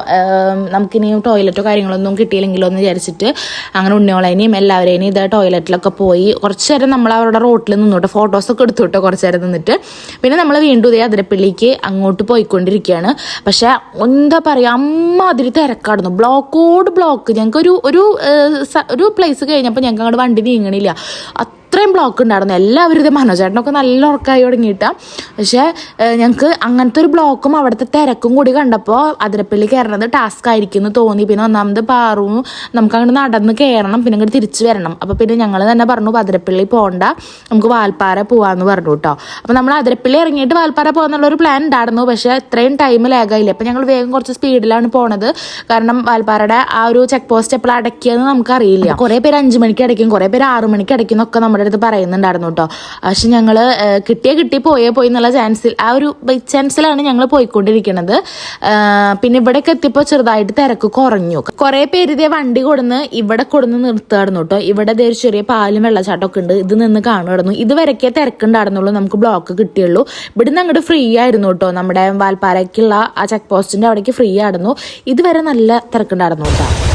നമുക്കിനി ടോയ്ലറ്റോ കാര്യങ്ങളൊന്നും കിട്ടിയില്ലെങ്കിലോ എന്ന് വിചാരിച്ചിട്ട് അങ്ങനെ ഉണ്ണിയോളേനെയും എല്ലാവരെയും ഇതേ ടോയ്ലറ്റിലൊക്കെ പോയി കുറച്ച് നേരം നമ്മൾ അവരുടെ റോട്ടിൽ നിന്നോട്ട് ഫോട്ടോസൊക്കെ എടുത്തു കേട്ടോ കുറച്ച് നേരം നിന്നിട്ട്. പിന്നെ നമ്മൾ വീണ്ടും ഇതേ അതിരപ്പള്ളിക്ക് അങ്ങോട്ട് പോയിക്കൊണ്ടിരിക്കുകയാണ്. പക്ഷെ എന്താ പറയുക അമ്മാതിരി തിരക്കാടുന്നു ബ്ലോക്കോട് ബ്ലോക്ക്. ഞങ്ങൾക്ക് ഒരു ഒരു പ്ലേസ് കഴിഞ്ഞപ്പോൾ ഞങ്ങൾക്ക് അങ്ങോട്ട് വണ്ടി നീങ്ങണില്ല. അത്രയും ബ്ലോക്ക് ഉണ്ടായിരുന്നു. എല്ലാവരും ഇത് മനോജേട്ടനൊക്കെ നല്ല ഉറക്കമായി തുടങ്ങിയിട്ട. പക്ഷേ ഞങ്ങൾക്ക് അങ്ങനത്തെ ഒരു ബ്ലോക്കും അവിടുത്തെ തിരക്കും കൂടി കണ്ടപ്പോൾ അതിരപ്പള്ളി കയറണത് ടാസ്ക് ആയിരിക്കും എന്ന് തോന്നി. പിന്നെ ഒന്നാമത് പാറും. നമുക്ക് അങ്ങോട്ട് നടന്ന് കയറണം പിന്നെ അങ്ങോട്ട് തിരിച്ചു വരണം. അപ്പോൾ പിന്നെ ഞങ്ങൾ തന്നെ പറഞ്ഞു അതിരപ്പള്ളി പോകണ്ട നമുക്ക് വാൽപ്പാറ പോവാന്ന് പറഞ്ഞു കേട്ടോ അപ്പോൾ നമ്മൾ അതിരപ്പള്ളി ഇറങ്ങിയിട്ട് വാൽപ്പാറ പോകാന്നുള്ള ഒരു പ്ലാൻ ഉണ്ടായിരുന്നു. പക്ഷേ ഇത്രയും ടൈം ലാഗായില്ല അപ്പോൾ ഞങ്ങൾ വേഗം കുറച്ച് സ്പീഡിലാണ് പോണത്. കാരണം വാൽപ്പാറയുടെ ആ ഒരു ചെക്ക് പോസ്റ്റ് എപ്പോൾ അടക്കിയെന്ന് നമുക്കറിയില്ല. കുറേ പേര് അഞ്ച് മണിക്ക് അടയ്ക്കും. കുറേ പേര് ആറ് മണിക്ക് അടയ്ക്കും എന്നൊക്കെ നമ്മുടെ അടുത്ത് പറയുന്നുണ്ടായിരുന്നു കേട്ടോ. പക്ഷെ ഞങ്ങൾ കിട്ടിയ കിട്ടി പോയേ പോയി എന്നുള്ള ചാൻസിൽ ആ ഒരു ബൈ ചാൻസിലാണ് ഞങ്ങൾ പോയിക്കൊണ്ടിരിക്കുന്നത് പിന്നെ ഇവിടേക്ക് എത്തിയപ്പോൾ ചെറുതായിട്ട് തിരക്ക് കുറഞ്ഞു. കുറേ പേര് ഇതേ വണ്ടി കൊടുന്ന് ഇവിടെ കൊടുന്ന് നിർത്തുകയായിരുന്നു കേട്ടോ. ഇവിടെ ഇതേ ഒരു ചെറിയ പാലും വെള്ളച്ചാട്ടമൊക്കെ ഉണ്ട്. ഇത് നിന്ന് കാണുമായിരുന്നു ഇതുവരെക്കേ തിരക്കുണ്ടായിരുന്നുള്ളൂ നമുക്ക് ബ്ലോക്ക് കിട്ടിയുള്ളൂ. ഇവിടുന്ന് അങ്ങോട്ട് ഫ്രീ ആയിരുന്നു കേട്ടോ. നമ്മുടെ വാൽപ്പാറയ്ക്കുള്ള ആ ചെക്ക് പോസ്റ്റിന്റെ അവിടേക്ക് ഫ്രീ ആയിരുന്നു. ഇതുവരെ നല്ല തിരക്കുണ്ടായിരുന്നു കേട്ടോ.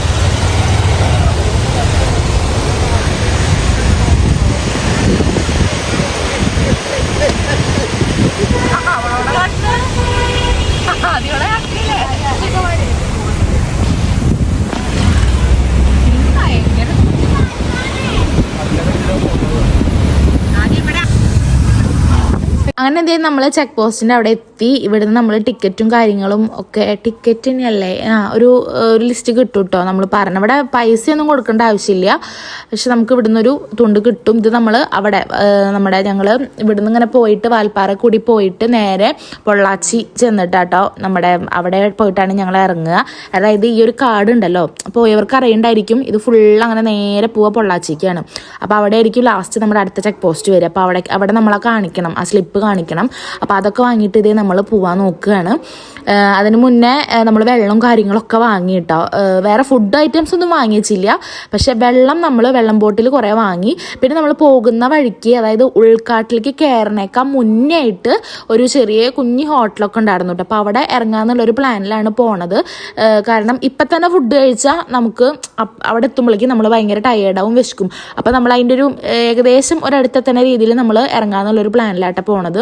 അങ്ങനെ എന്തേ നമ്മൾ ചെക്ക് പോസ്റ്റിന്റെ അവിടെ എത്തി. ഇവിടുന്ന് നമ്മൾ ടിക്കറ്റും കാര്യങ്ങളും ഒക്കെ ടിക്കറ്റിനല്ലേ ആ ഒരു ഒരു ലിസ്റ്റ് കിട്ടും കേട്ടോ നമ്മൾ പറഞ്ഞ. ഇവിടെ പൈസയൊന്നും കൊടുക്കേണ്ട ആവശ്യമില്ല. പക്ഷെ നമുക്ക് ഇവിടുന്ന് ഒരു തുണ്ട് കിട്ടും. ഇത് നമ്മൾ അവിടെ നമ്മുടെ ഞങ്ങൾ ഇവിടുന്ന് ഇങ്ങനെ പോയിട്ട് വാൽപ്പാറ കൂടി പോയിട്ട് നേരെ പൊള്ളാച്ചി ചെന്നിട്ടാട്ടോ നമ്മുടെ അവിടെ പോയിട്ടാണ് ഞങ്ങൾ ഇറങ്ങുക. അതായത് ഈ ഒരു കാർഡ് ഉണ്ടല്ലോ പോയവർക്ക് അറിയണ്ടായിരിക്കും ഇത് ഫുൾ അങ്ങനെ നേരെ പോവുക പൊള്ളാച്ചിക്കാണ്. അപ്പോൾ അവിടെ ആയിരിക്കും ലാസ്റ്റ് നമ്മുടെ അടുത്ത ചെക്ക് പോസ്റ്റ് വരിക. അപ്പോൾ അവിടെ അവിടെ നമ്മളെ കാണിക്കണം. ആ സ്ലിപ്പ് കാണിക്കണം. വാങ്ങിക്കണം അപ്പോൾ അതൊക്കെ വാങ്ങിയിട്ട് ഇതേ നമ്മൾ പോവാൻ നോക്കുകയാണ് അതിന് മുന്നേ നമ്മൾ വെള്ളം കാര്യങ്ങളൊക്കെ വാങ്ങിയിട്ടോ. വേറെ ഫുഡ് ഐറ്റംസ് ഒന്നും വാങ്ങിച്ചില്ല പക്ഷെ വെള്ളം നമ്മൾ വെള്ളം ബോട്ടിൽ കുറേ വാങ്ങി. പിന്നെ നമ്മൾ പോകുന്ന വഴിക്ക് അതായത് ഉൾക്കാട്ടിലേക്ക് കയറണേക്കാൾ മുന്നേ ആയിട്ട് ഒരു ചെറിയ കുഞ്ഞി ഹോട്ടലൊക്കെ ഉണ്ടായിരുന്നു കേട്ടോ. അപ്പോൾ അവിടെ ഇറങ്ങാന്നുള്ളൊരു പ്ലാനിലാണ് പോണത്. കാരണം ഇപ്പം തന്നെ ഫുഡ് കഴിച്ചാൽ നമുക്ക് അവിടെ എത്തുമ്പോഴേക്കും നമ്മൾ ഭയങ്കര ടയേർഡാവും വിശക്കും. അപ്പോൾ നമ്മൾ അതിന്റെ ഒരു ഏകദേശം ഒരടുത്ത തന്നെ രീതിയിൽ നമ്മൾ ഇറങ്ങാന്നുള്ളൊരു പ്ലാനിലാട്ടോ പോണത്.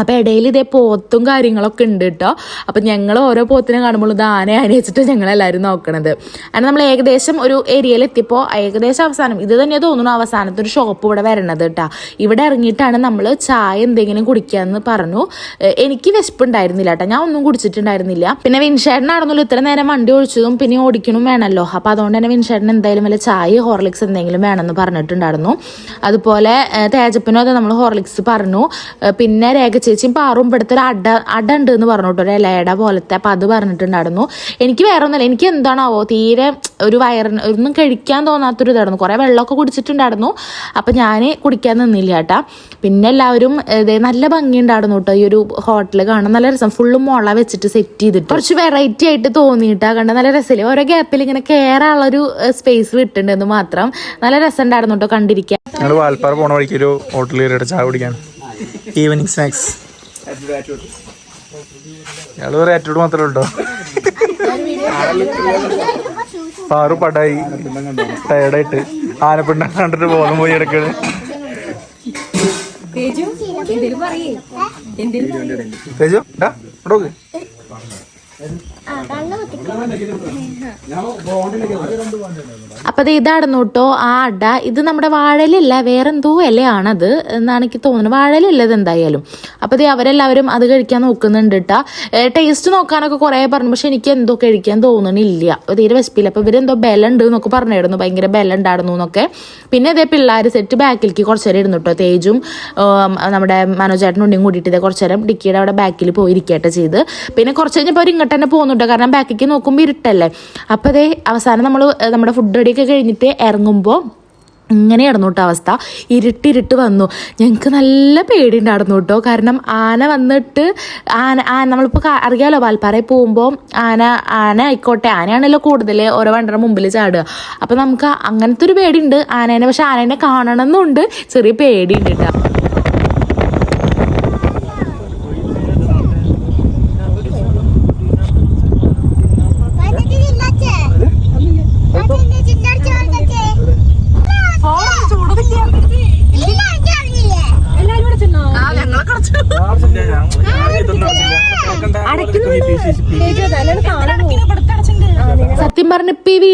അപ്പോൾ ഇടയിൽ ഇതേ പോത്തും കാര്യങ്ങളൊക്കെ ഉണ്ട് കേട്ടോ. അപ്പം ഞങ്ങൾ ഓരോ പോത്തിനെ കാണുമ്പോൾ ഇത് ആന വെച്ചിട്ട് ഞങ്ങളെല്ലാവരും നോക്കണത്. അങ്ങനെ നമ്മൾ ഏകദേശം ഒരു ഏരിയയിൽ എത്തിയപ്പോൾ ഏകദേശം അവസാനം ഇത് തന്നെ തോന്നുന്നു അവസാനത്തെ ഒരു ഷോപ്പ് ഇവിടെ വരണത് കേട്ടോ. ഇവിടെ ഇറങ്ങിയിട്ടാണ് നമ്മൾ ചായ എന്തെങ്കിലും കുടിക്കാമെന്ന് പറഞ്ഞു. എനിക്ക് വിശപ്പുണ്ടായിരുന്നില്ല കേട്ടോ. ഞാൻ ഒന്നും കുടിച്ചിട്ടുണ്ടായിരുന്നില്ല. പിന്നെ വിൻഷേട്ടനാണെന്നല്ലോ ഇത്ര നേരം വണ്ടി ഒഴിച്ചതും പിന്നെ ഓടിക്കണം വേണമല്ലോ അപ്പോൾ അതുകൊണ്ട് തന്നെ വിൻഷേട്ടൻ എന്തായാലും വല്ല ചായ ഹോർലിക്സ് എന്തെങ്കിലും വേണമെന്ന് പറഞ്ഞിട്ടുണ്ടായിരുന്നു. അതുപോലെ തേജപ്പനും അത് നമ്മൾ ഹോർലിക്സ് പറഞ്ഞു. പിന്നെ രേഖ ചേച്ചിയും പാറും ഇവിടുത്തെ ഒരു അട അട ഉണ്ട് എന്ന് പറഞ്ഞു ഒരു ഇലയട പോലത്തെ അപ്പം അത് പറഞ്ഞിട്ടുണ്ടായിരുന്നു. എനിക്ക് വേറെ ഒന്നുമില്ല. എനിക്ക് എന്താണാവോ തീരെ ഒരു വയറിന് ഒന്നും കഴിക്കാൻ തോന്നാത്തൊരു ഇതായിരുന്നു. കുറേ വെള്ളമൊക്കെ കുടിച്ചിട്ടുണ്ടായിരുന്നു. അപ്പം ഞാൻ കുടിക്കാൻ നിന്നില്ല കേട്ടാ. പിന്നെ എല്ലാവരും ഇതേ നല്ല ഭംഗിയുണ്ടായിരുന്നു കേട്ടോ. ഈ ഒരു ഹോട്ടൽ കാണാൻ നല്ല രസം. ഫുള്ള് മുള വെച്ചിട്ട് സെറ്റ് ചെയ്തിട്ട്. കുറച്ച് വെറൈറ്റി ആയിട്ട് തോന്നിയിട്ടാ കണ്ട നല്ല രസമില്ല? ഓരോ ഗ്യാപ്പിൽ ഇങ്ങനെ കയറാനുള്ളൊരു സ്പേസ് വിട്ടിട്ടുണ്ടെന്ന് മാത്രം നല്ല രസം ഉണ്ടായിരുന്നു കേട്ടോ കണ്ടിരിക്കാൻ. ഞങ്ങൾ ഹോട്ടലിൽ ചായ കുടിക്കാൻ. ഈവനിങ് സ്നാക്സ് ഞങ്ങൾ ഒരു ആറ്റിറ്റ്യൂഡ് മാത്രമേ ഉണ്ടോ പാറു പടായി. ടയർഡായിട്ട് ആനപ്പിണ്ട കണ്ടിട്ട് ബോധം പോയി എടുക്കണ് തേജു ഇവിടെ നോക്ക്. അപ്പൊ അത് കേട്ടോ ആ അട. ഇത് നമ്മുടെ വാഴലില്ല വേറെന്തോ ഇലയാണത് എന്നാണ് എനിക്ക് തോന്നുന്നത്. വാഴലില്ലത് എന്തായാലും. അപ്പൊ ഇത് അവരെല്ലാവരും അത് കഴിക്കാൻ നോക്കുന്നുണ്ട് കേട്ടാ ടേസ്റ്റ് നോക്കാനൊക്കെ കുറേ പറഞ്ഞു പക്ഷെ എനിക്ക് എന്തോ കഴിക്കാൻ തോന്നണില്ല. തീരെ വിശപ്പില്ല അപ്പൊ ഇവരെന്തോ ബലം ഉണ്ട് എന്നൊക്കെ പറഞ്ഞിരുന്നു. ഭയങ്കര ബലം ഉണ്ടായിരുന്നു എന്നൊക്കെ. പിന്നെ ഇതേ പിള്ളേർ സെറ്റ് ബാക്കിലേക്ക് കുറച്ച് നേരം ഇരുന്നു കേട്ടോ തേജും നമ്മുടെ മനോജേട്ടനുണ്ടെങ്കിൽ കൂടിയിട്ട് ഇതേ കുറച്ച് നേരം ഡിക്കിയുടെ അവിടെ ബാക്കിൽ പോയിരിക്കട്ടെ ചെയ്ത്. പിന്നെ കുറച്ച് കഴിഞ്ഞപ്പോൾ അവർ ഇങ്ങോട്ട് തന്നെ പോകുന്നുണ്ട് കാരണം ബാക്കിലേക്ക് നോക്കുമ്പോൾ ഇരുട്ടല്ലേ? അപ്പോൾ അതേ അവസാനം നമ്മൾ നമ്മുടെ ഫുഡ് റെഡിയൊക്കെ കഴിഞ്ഞിട്ട് ഇറങ്ങുമ്പോൾ ഇങ്ങനെ കേട്ടോ അവസ്ഥ. ഇരുട്ടിരുട്ട് വന്നു. ഞങ്ങൾക്ക് നല്ല പേടിയുണ്ടായിരുന്നു കേട്ടോ. കാരണം ആന വന്നിട്ട് ആന ആന നമ്മളിപ്പോൾ അറിയാമല്ലോ വാൽപ്പാറയിൽ പോകുമ്പോൾ ആന ആന ആയിക്കോട്ടെ ആനയാണല്ലോ കൂടുതൽ ഓരോ വണ്ടിയുടെ മുമ്പിൽ ചാടുക. അപ്പോൾ നമുക്ക് അങ്ങനത്തെ ഒരു പേടിയുണ്ട് ആനേനെ. പക്ഷെ ആനേനെ കാണണം എന്നുണ്ട് ചെറിയ പേടിയുണ്ട് കേട്ടോ.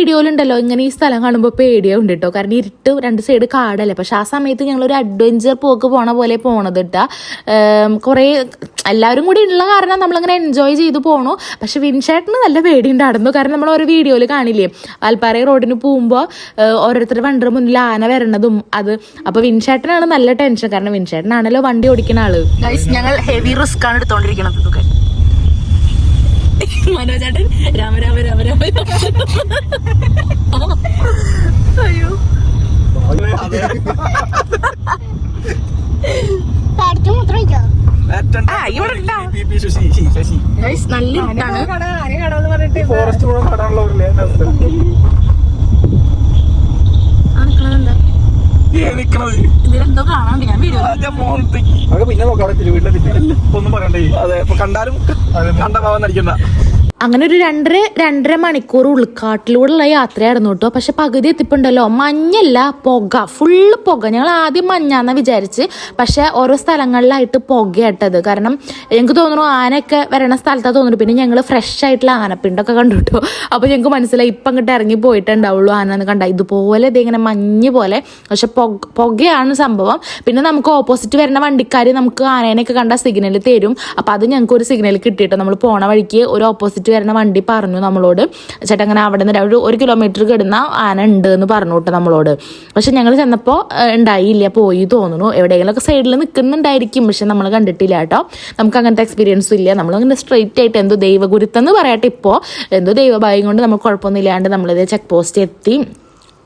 വീഡിയോയിലുണ്ടല്ലോ ഇങ്ങനെ ഈ സ്ഥലം കാണുമ്പോൾ പേടിയുണ്ട് കേട്ടോ കാരണം ഇരുട്ട് രണ്ട് സൈഡ് കാടല്ലേ. പക്ഷെ ആ സമയത്ത് ഞങ്ങൾ ഒരു അഡ്വഞ്ചർ പോക്ക് പോണ പോലെ പോണത് കേട്ടാ കുറേ എല്ലാവരും കൂടി ഉള്ള കാരണം നമ്മളിങ്ങനെ എൻജോയ് ചെയ്ത് പോണു. പക്ഷെ വിൻഷേട്ടിന് നല്ല പേടിയുണ്ടായിരുന്നു. കാരണം നമ്മൾ ഓരോ വീഡിയോയിൽ കാണില്ലേ വാൽപ്പാറ റോഡിന് പോകുമ്പോൾ ഓരോരുത്തരുടെ വണ്ടിയുടെ മുന്നിൽ ആന വരണതും അത്. അപ്പൊ വിൻഷേട്ടനാണ് നല്ല ടെൻഷൻ കാരണം വിൻഷേട്ടനാണല്ലോ വണ്ടി ഓടിക്കുന്ന ആൾ. ഞങ്ങൾ ഹെവി റിസ്ക് ആണ് എടുത്തോണ്ടിരിക്കുന്നത് ഇതൊക്കെ മനോജേട്ടൻ രാമ രാമ രാമ രാമ അയ്യോ. നല്ല ഫോറസ്റ്റ് കടാനുള്ള ഒരു ലേ പിന്നെ നോക്കാം അവിടെ വീട്ടിലെത്തിട്ട് ഒന്നും പറയണ്ടേ. അതെ കണ്ടാലും കണ്ട ഭാവം നടിക്കണ്ട. അങ്ങനെ ഒരു രണ്ടര രണ്ടര മണിക്കൂർ ഉൾക്കാട്ടിലൂടെയുള്ള യാത്രയായിരുന്നു കേട്ടോ. പക്ഷെ പകുതി എത്തിപ്പുണ്ടല്ലോ. മഞ്ഞല്ല പുക. ഫുള്ള് പുക. ഞങ്ങൾ ആദ്യം മഞ്ഞാന്ന വിചാരിച്ച്. പക്ഷെ ഓരോ സ്ഥലങ്ങളിലായിട്ട് പുകയാട്ടത്. കാരണം ഞങ്ങൾക്ക് തോന്നുന്നു ആനയൊക്കെ വരണ സ്ഥലത്താ തോന്നുന്നു. പിന്നെ ഞങ്ങൾ ഫ്രഷ് ആയിട്ടുള്ള ആനപ്പിണ്ടൊക്കെ കണ്ടു കേട്ടോ. അപ്പോൾ ഞങ്ങൾക്ക് മനസ്സിലായി ഇപ്പം അങ്ങോട്ട് ഇറങ്ങി പോയിട്ടുണ്ടാവുള്ളൂ ആന എന്ന് കണ്ട. ഇതുപോലെ ഇതിങ്ങനെ മഞ്ഞ് പോലെ. പക്ഷെ പുക പുകയാണ് സംഭവം. പിന്നെ നമുക്ക് ഓപ്പോസിറ്റ് വരുന്ന വണ്ടിക്കാർ നമുക്ക് ആനേനെയൊക്കെ കണ്ട സിഗ്നൽ തരും. അപ്പോൾ അത് ഞങ്ങൾക്ക് ഒരു സിഗ്നൽ കിട്ടിയിട്ടോ. നമ്മൾ പോണ വഴിക്ക് ഒരു ഓപ്പോസിറ്റ് വരുന്ന വണ്ടി പറഞ്ഞു നമ്മളോട്. ചേട്ടാ അങ്ങനെ അവിടെ നിന്ന് ഒരു ഒരു കിലോമീറ്റർ കിടന്ന ആന ഉണ്ട് എന്ന് പറഞ്ഞു കേട്ടോ നമ്മളോട്. പക്ഷെ ഞങ്ങൾ ചെന്നപ്പോൾ ഉണ്ടായില്ല പോയി തോന്നുന്നു. എവിടെയെങ്കിലുമൊക്കെ സൈഡിൽ നിൽക്കുന്നുണ്ടായിരിക്കും പക്ഷെ നമ്മൾ കണ്ടിട്ടില്ല കേട്ടോ. നമുക്ക് അങ്ങനത്തെ എക്സ്പീരിയൻസും ഇല്ല. നമ്മൾ നമ്മളങ്ങനെ സ്ട്രെയിറ്റ് ആയിട്ട് എന്തോ ദൈവഗുരുത്തം എന്ന് പറയട്ടെ ഇപ്പോൾ എന്തോ ദൈവഭാഗ്യം കൊണ്ട് നമുക്ക് കുഴപ്പമൊന്നും ഇല്ലാണ്ട് നമ്മളിത് ചെക്ക് പോസ്റ്റ് എത്തി.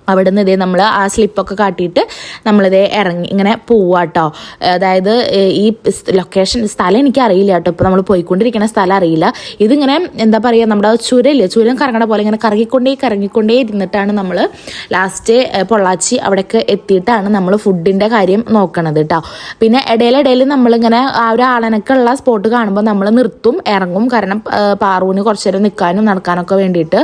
അവിടെ നിന്ന് ഇതേ നമ്മൾ ആ സ്ലിപ്പൊക്കെ കാട്ടിയിട്ട് നമ്മളിതേ ഇറങ്ങി ഇങ്ങനെ പോവാട്ടോ. അതായത് ഈ ലൊക്കേഷൻ സ്ഥലം എനിക്ക് അറിയില്ല കേട്ടോ. ഇപ്പോൾ നമ്മൾ പോയിക്കൊണ്ടിരിക്കുന്ന സ്ഥലം അറിയില്ല. ഇതിങ്ങനെ എന്താ പറയുക നമ്മുടെ ചുരല്ലേ ചുരം കറങ്ങണ പോലെ ഇങ്ങനെ കറങ്ങിക്കൊണ്ടേ കറങ്ങിക്കൊണ്ടേ ഇരുന്നിട്ടാണ് നമ്മൾ ലാസ്റ്റ് പൊള്ളാച്ചി അവിടേക്ക് എത്തിയിട്ടാണ് നമ്മൾ ഫുഡിന്റെ കാര്യം നോക്കണത് കേട്ടോ. പിന്നെ ഇടയിലിടയിൽ നമ്മളിങ്ങനെ ആ ഒരു ആളനക്കുള്ള സ്പോട്ട് കാണുമ്പോൾ നമ്മൾ നിർത്തും ഇറങ്ങും. കാരണം പാറൂന് കുറച്ച് നേരം നിൽക്കാനും നടക്കാനൊക്കെ വേണ്ടിയിട്ട്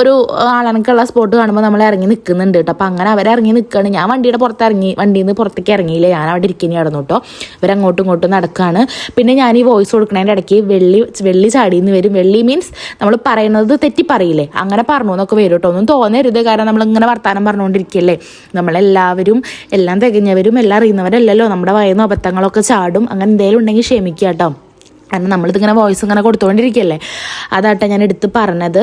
ഒരു ഒരു ആളനക്കുള്ള സ്പോട്ട് കാണുമ്പോൾ നമ്മൾ ഇറങ്ങി നിൽക്കുന്നുണ്ട് കേട്ടോ. അപ്പം അങ്ങനെ അവരിറങ്ങി നിൽക്കുകയാണ് ഞാൻ വണ്ടിയുടെ പുറത്ത് ഇറങ്ങി വണ്ടിയിൽ നിന്ന് പുറത്തേക്ക് ഇറങ്ങിയില്ല. ഞാൻ അവിടെ ഇരിക്കുന്ന കിടന്നു കേട്ടോ ഇവരങ്ങോട്ടും ഇങ്ങോട്ടും നടക്കുകയാണ് പിന്നെ ഞാൻ ഈ വോയിസ് കൊടുക്കുന്നതിന്റെ ഇടയ്ക്ക് വെള്ളി വെള്ളി ചാടിയെന്ന് വരും. വെള്ളി മീൻസ് നമ്മൾ പറയുന്നത് തെറ്റി പറയില്ലേ? അങ്ങനെ പറഞ്ഞു എന്നൊക്കെ വരും കേട്ടോ ഒന്നും തോന്നരുത്. കാരണം നമ്മൾ ഇങ്ങനെ വർത്താനം പറഞ്ഞുകൊണ്ടിരിക്കുകയല്ലേ നമ്മളെല്ലാവരും എല്ലാം തികഞ്ഞവരും എല്ലാം അറിയുന്നവരല്ലല്ലോ. നമ്മുടെ വയന്ന് അബദ്ധങ്ങളൊക്കെ ചാടും. അങ്ങനെ എന്തെങ്കിലും ഉണ്ടെങ്കിൽ ക്ഷമിക്കുക കേട്ടോ കാരണം നമ്മളിതിങ്ങനെ വോയിസ് ഇങ്ങനെ കൊടുത്തുകൊണ്ടിരിക്കുകയല്ലേ അതാട്ടെ ഞാൻ എടുത്ത് പറഞ്ഞത്.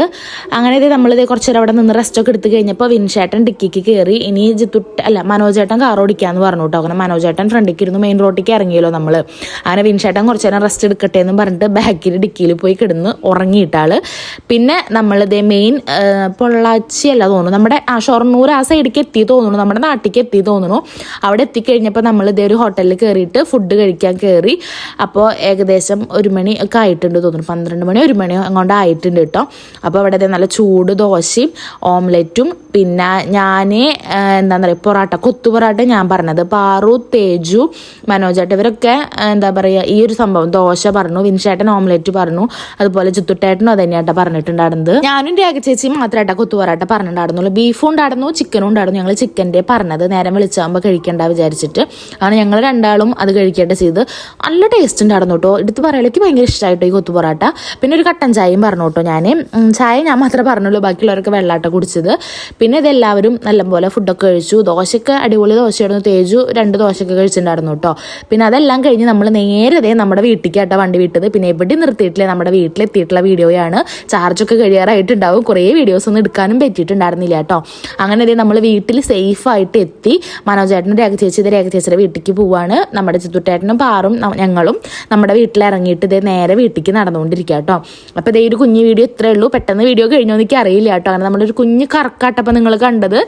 അങ്ങനെ ഇത് നമ്മളിത് കുറച്ച് നേരം അവിടെ നിന്ന് റെസ്റ്റൊക്കെ എടുത്ത് കഴിഞ്ഞപ്പോൾ വിൻഷേട്ടൻ ഡിക്കിക്ക് കയറി ഇനി ജിത്തു അല്ല മനോജേട്ടൻ കാർ ഓടിക്കാന്ന് പറഞ്ഞു കേട്ടോ. അങ്ങനെ മനോജേട്ടൻ ഫ്രണ്ടിക്ക് ഇരുന്ന് മെയിൻ റോഡിലേക്ക് ഇറങ്ങിയല്ലോ നമ്മൾ അങ്ങനെ വിൻഷേട്ടൻ കുറച്ച് നേരം റെസ്റ്റ് എടുക്കട്ടെ എന്ന് പറഞ്ഞിട്ട് ബാക്കിൽ ഡിക്കിയിൽ പോയി കിടന്ന് ഉറങ്ങിയിട്ടാൾ പിന്നെ നമ്മളിത് മെയിൻ പൊള്ളാച്ചി അല്ല തോന്നുന്നു. നമ്മുടെ ആ ഷൊർണൂർ ആ സൈഡിലേക്ക് എത്തി തോന്നുന്നു. നമ്മുടെ നാട്ടിലേക്ക് എത്തി തോന്നുന്നു. അവിടെ എത്തിക്കഴിഞ്ഞപ്പോൾ നമ്മളിതേ ഒരു ഹോട്ടലിൽ കയറിയിട്ട് ഫുഡ് കഴിക്കാൻ കയറി അപ്പോൾ ഏകദേശം ഒരു മണി ഒക്കെ ആയിട്ടുണ്ട് തോന്നുന്നു. പന്ത്രണ്ട് മണി ഒരു മണിയോ അങ്ങോട്ട് ആയിട്ടുണ്ട് കേട്ടോ. അപ്പോൾ അവിടെ നല്ല ചൂട് ദോശയും ഓംലെറ്റും പിന്നെ ഞാൻ എന്താ പറയുക പൊറാട്ട കൊത്തു പൊറാട്ട ഞാൻ പറഞ്ഞത്. പാറു തേജു മനോജേട്ട ഇവരൊക്കെ എന്താ പറയുക ഈ ഒരു സംഭവം ദോശ പറഞ്ഞു വിൻഷേട്ടൻ ഓംലെറ്റ് പറഞ്ഞു അതുപോലെ ചുത്തുട്ടേട്ടനും അത് തന്നെയായിട്ട് പറഞ്ഞിട്ടുണ്ടായിരുന്നത്. ഞാനും രേഖ ചേച്ചി മാത്രമായിട്ടാ കൊത്തു പൊറാട്ട പറഞ്ഞിട്ടുണ്ടായിരുന്നുള്ളൂ. ബീഫും ഉണ്ടായിരുന്നു ചിക്കനും ഉണ്ടായിരുന്നു ഞങ്ങൾ ചിക്കന്റെ പറഞ്ഞത്. നേരം വിളിച്ചാകുമ്പോൾ കഴിക്കേണ്ട വിചാരിച്ചിട്ട്. ആണ് ഞങ്ങൾ രണ്ടാളും അത് കഴിക്കേണ്ട ചെയ്ത് നല്ല ടേസ്റ്റ് ഉണ്ടായിരുന്നു കേട്ടോ. എടുത്ത് പറയലേക്ക് ഭയങ്കര ഇഷ്ടമായിട്ടോ ഈ കൊത്തു പൊറാട്ട. പിന്നെ ഒരു കട്ടൻ ചായയും പറഞ്ഞു കേട്ടോ ഞാൻ ചായ ഞാൻ മാത്രമേ പറഞ്ഞുള്ളൂ ബാക്കിയുള്ളവരൊക്കെ വെള്ളാട്ട കുടിച്ചത്. പിന്നെ ഇതെല്ലാവരും നല്ലപോലെ ഫുഡൊക്കെ കഴിച്ചു. ദോശയ്ക്ക് അടിപൊളി ദോശയായിരുന്നു. തേജു രണ്ട് ദോശയൊക്കെ കഴിച്ചിട്ടുണ്ടായിരുന്നു കേട്ടോ. പിന്നെ അതെല്ലാം കഴിഞ്ഞ് നമ്മൾ നേരത്തെ നമ്മുടെ വീട്ടിലേക്കാട്ടോ വണ്ടി വിട്ടത്. പിന്നെ എവിടെ നിർത്തിയിട്ടില്ല. നമ്മുടെ വീട്ടിലെത്തിയിട്ടുള്ള വീഡിയോയാണ്. ചാർജൊക്കെ കഴിയാറായിട്ടുണ്ടാവും. കുറേ വീഡിയോസ് ഒന്നും എടുക്കാനും പറ്റിയിട്ടുണ്ടായിരുന്നില്ല കേട്ടോ. അങ്ങനെ ഇതേ നമ്മൾ വീട്ടിൽ സേഫ് ആയിട്ട് എത്തി. മനോജേട്ടനും രേഖ ചേച്ചി ഇത് രേഖ ചേച്ചിയുടെ വീട്ടിലേക്ക് പോവാണ്. നമ്മുടെ ചിത്തുട്ടേട്ടനും പാറും ഞങ്ങളും നമ്മുടെ വീട്ടിൽ ഇറങ്ങിയിട്ട് ഇതേ നേരെ വീട്ടിലേക്ക് നടന്നുകൊണ്ടിരിക്കുക കേട്ടോ. അപ്പോൾ ഇതേ ഒരു കുഞ്ഞു വീഡിയോ ഇത്രയേ ഉള്ളൂ. പെട്ടെന്ന് വീഡിയോ കഴിഞ്ഞോ എനിക്ക് അറിയില്ല കേട്ടോ. അങ്ങനെ നമ്മളൊരു കുഞ്ഞു കറക്കാട്ടപ്പം നിങ്ങൾ കണ്ടത്.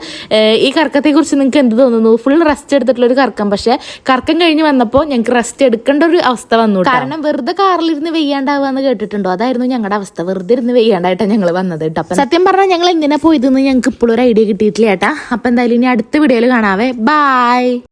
ഈ കർക്കത്തെക്കുറിച്ച് നിങ്ങൾക്ക് എന്ത് തോന്നുന്നു? ഫുൾ റെസ്റ്റ് എടുത്തിട്ടുള്ള ഒരു കർക്കം. പക്ഷേ കർക്കം കഴിഞ്ഞ് വന്നപ്പോൾ ഞങ്ങൾക്ക് റെസ്റ്റ് എടുക്കേണ്ട ഒരു അവസ്ഥ വന്നു കാരണം വെറുതെ കാറിലിരുന്ന് വെയ്യാണ്ടാവുക എന്ന് കേട്ടിട്ടുണ്ടോ? അതായിരുന്നു ഞങ്ങളുടെ അവസ്ഥ. വെറുതെ ഇരുന്ന് വെയ്യാണ്ടായിട്ടാണ് ഞങ്ങൾ വന്നത് കേട്ടോ. സത്യം പറഞ്ഞാൽ ഞങ്ങൾ എന്തിനാ പോയതെന്ന് ഞങ്ങൾക്ക് ഇപ്പോഴും ഒരു ഐഡിയ കിട്ടിയിട്ടില്ല ചേട്ടാ അപ്പം എന്തായാലും ഇനി അടുത്ത വീഡിയോയിൽ കാണാവേ. ബായ്